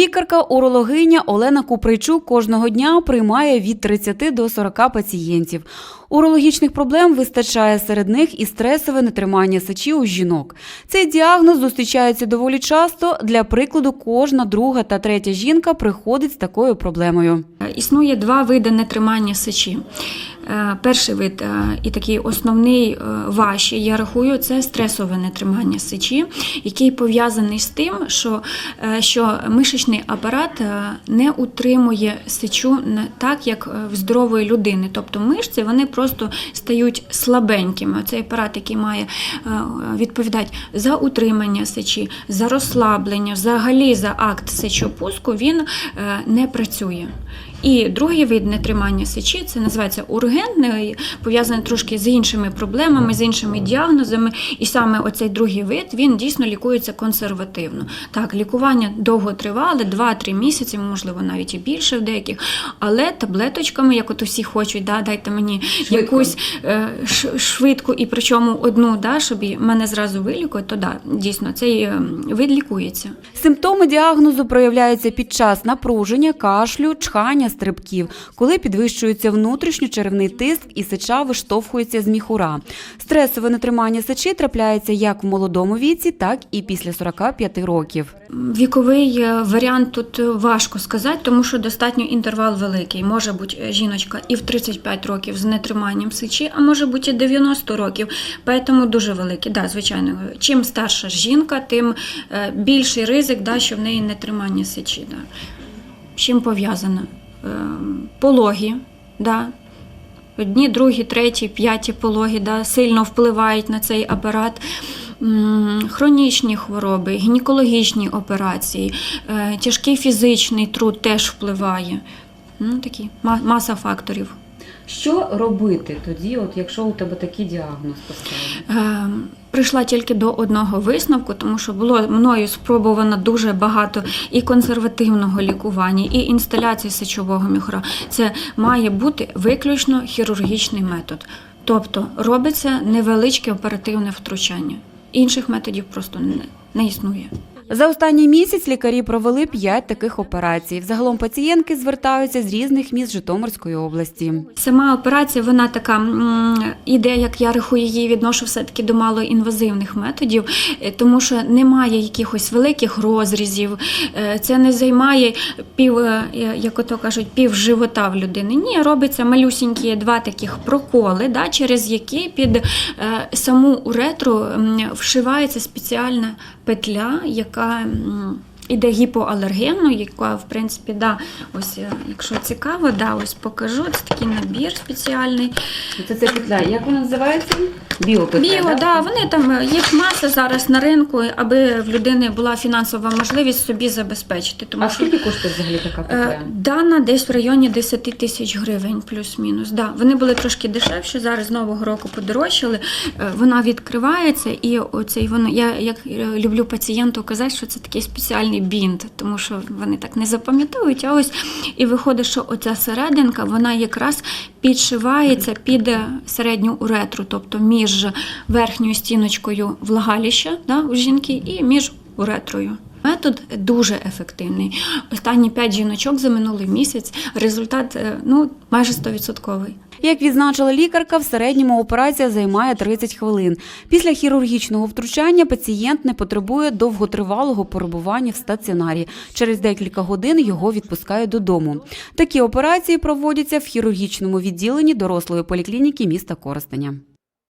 Лікарка-урологиня Олена Куприйчук кожного дня приймає від 30 до 40 пацієнтів. Урологічних проблем вистачає серед них і стресове нетримання сечі у жінок. Цей діагноз зустрічається доволі часто. Для прикладу, кожна друга та третя жінка приходить з такою проблемою. Існує два види нетримання сечі. Е, Перший вид е, і такий основний е, важчий, я рахую, це стресове нетримання сечі, який пов'язаний з тим, що, що мишечний апарат не утримує сечу так, як в здорової людини. Тобто мишці вони просто стають слабенькими. Цей апарат, який має відповідати за утримання сечі, за розслаблення, взагалі за акт сечопуску, він не працює. І другий вид нетримання сечі це називається ургентний, пов'язаний трошки з іншими проблемами, з іншими діагнозами. І саме оцей другий вид він дійсно лікується консервативно. Так, лікування довго тривале, 2-3 місяці, можливо, навіть і більше в деяких, але таблеточками, як от усі хочуть, да, дайте мені якусь е, ш- швидку і причому одну, да, щоб мене зразу вилікують, то да, дійсно цей е, вид лікується. Симптоми діагнозу проявляються під час напруження, кашлю, чхання, стрибків, коли підвищується внутрішньочеревний тиск і сеча виштовхується з міхура. Стресове нетримання сечі трапляється як в молодому віці, так і після 45 років. Віковий е, варіант тут важко сказати, тому що достатньо інтервал великий. Може бути е, жіночка і в 35 років з нетриманням сечі, а може бути і 90 років. Тому дуже великий. Да, звичайно, чим старша жінка, тим е, більший ризик, да, що в неї нетримання сечі. Да. Чим пов'язано? Е, Пологі, да, Одні, другі, треті, п'яті пологи да, сильно впливають на цей апарат. Хронічні хвороби, гінекологічні операції, е, тяжкий фізичний труд теж впливає. Ну, такі маса факторів. Що робити тоді, от якщо у тебе такий діагноз поставили? Е, Прийшла тільки до одного висновку, тому що було мною спробовано дуже багато і консервативного лікування, і інсталяції сечового міхура. Це має бути виключно хірургічний метод. Тобто робиться невеличке оперативне втручання. Інших методів просто не, не існує. За останній місяць лікарі провели 5 таких операцій. Взагалом пацієнтки звертаються з різних міст Житомирської області. Сама операція, вона така іде, як я рахую її, відношу все-таки до малоінвазивних методів, е, тому що немає якихось великих розрізів, е, це не займає пів, е, як ото кажуть, пів живота в людини. Ні, робиться малюсінькі два таких проколи, да, через які під саму уретру вшивається спеціальна петля, яка. Іде гіпоалергенно, яка, в принципі, да, ось, е, якщо цікаво, да, ось покажу. Це такий набір спеціальний. Це це петля. Як вона називається? Біопетля. Біо, да, вони там е, їх маса зараз на ринку, аби в людини була фінансова можливість собі забезпечити. Тому А скільки коштує взагалі така е, петля? дана десь в районі 10 тисяч гривень, плюс-мінус. Да, вони були трошки дешевші, зараз з нового року подорожчали. Е, Вона відкривається, і оцей воно. Я як е, люблю пацієнту казати, що це такий спеціальний бінт, тому що вони так не запам'ятовують. А ось і виходить, що оця серединка, вона якраз підшивається під е, середню уретру, тобто між верхньою стіночкою влагаліща да, у жінки і між уретрою. Метод дуже ефективний. Останні п'ять жіночок за минулий місяць результат е, ну майже 100%. Як відзначила лікарка, в середньому операція займає 30 хвилин. Після хірургічного втручання пацієнт не потребує довготривалого перебування в стаціонарі. Через декілька годин його відпускають додому. Такі операції проводяться в хірургічному відділенні дорослої поліклініки міста Коростеня.